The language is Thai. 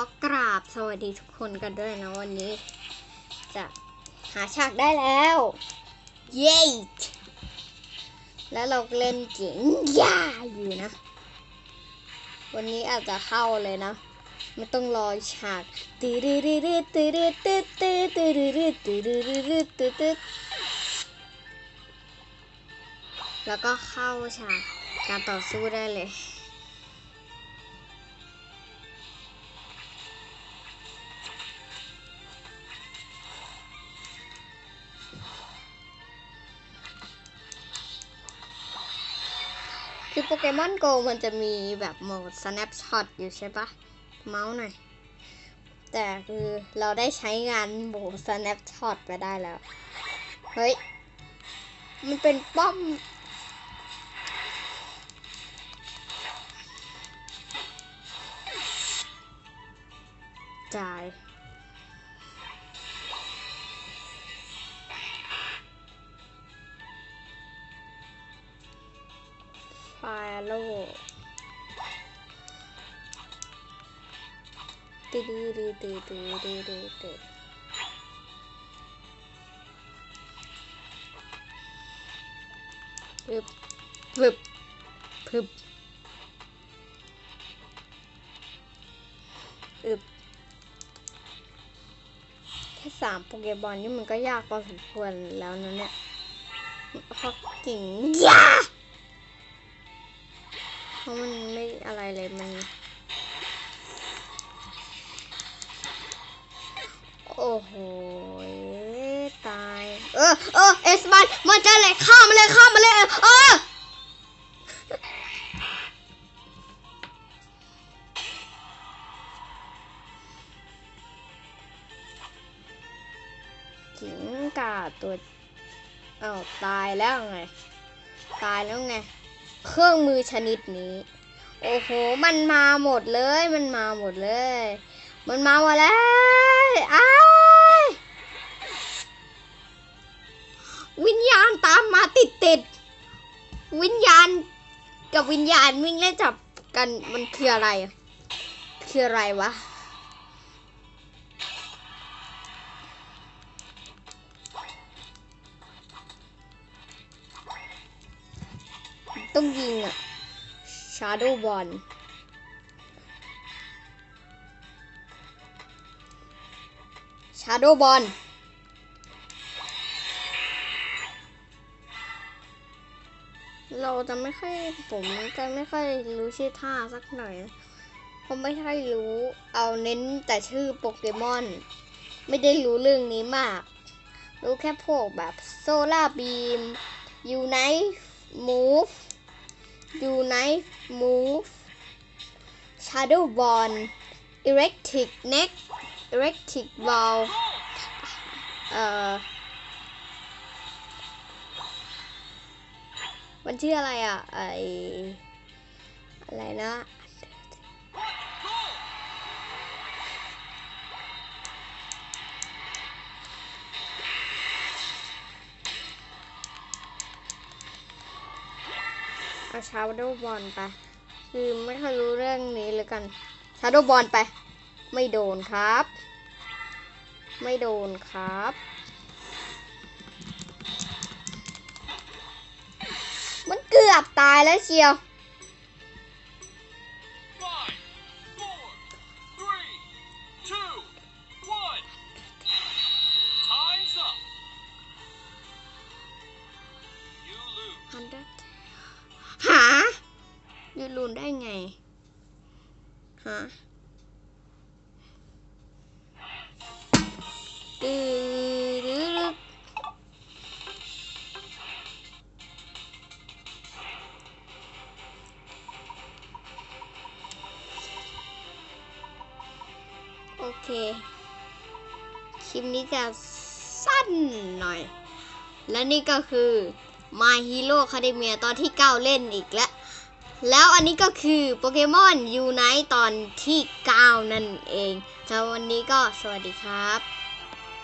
อกราบสวัสดีทุกคนกันด้วยนะวันนี้ จะหาฉากได้แล้ว เย้แล้วเราเล่นเก่งย่าอยู่นะ วันนี้อาจจะเข้าเลยนะ ไม่ต้องรอฉากตืดตืดตืดตืดตืดตืดตืดตืดตืดตืดตืดตืดแล้วก็เข้าฉากการต่อสู้ได้เลย คือโปเกมอนโกมันจะมีแบบโหมด snapshot อยู่ใช่ปะเมาส์หน่อย แต่คือเราได้ใช้งานโหมด snapshot ไปได้แล้ว เฮ้ย มันเป็นป้อม จ่าย โลตืดตืดตืดตืดตืดตืดตืดพึบพึบพึบอึบแค่สามโปเกบอลนี่มันก็ยากพอสมควรแล้วนะเนี่ยพราะกิ่งยา โอ้โหตาย เออเออเอสบันมันจะเลยข้ามมาเลยข้ามมาเลยเออขิงกาตัวอ้าวตายแล้วไง ตายแล้วไง เครื่องมือชนิดนี้ โอ้โห มันมาหมดเลย มันมาหมดเลย มันมาหมดแล้วอ้าย วิญญาณตามมาติดติดๆวิญญาณกับวิญญาณวิ่งเล่นจับกันมันคืออะไร คืออะไรวะต้องยิงอะชาร์โดบอลชาร์โดบอล เราจะไม่ค่อยผมจะไม่ค่อยรู้ชื่อท่าสักหน่อยนะเพราะไม่ค่อยรู้เอาเน้นแต่ชื่อโปเกมอน ไม่ได้รู้เรื่องนี้มาก รู้แค่พวกแบบโซล่าบีมยูไนมูฟ Unite Move Shadow Ball Electric Neck Electric Ball เอ่อ มันชื่ออะไรอะ ไออะไรนะเอาชาโดว์บอลไป คือไม่ค่อยรู้เรื่องนี้เลยกัน ชาโดว์บอลไป ไม่โดนครับ ไม่โดนครับ กือบตายแล้วเชียว หายูลูนได้ไง ฮะ คือ โอเค คลิปนี้จะสั้นหน่อย และนี่ก็คือ My Hero Academia ตอนที่ 9 เล่นอีกแล้ว แล้วอันนี้ก็คือโปเกมอนยูไนตอนที่ 9 นั่นเองสำหรับวันนี้ก็สวัสดีครับ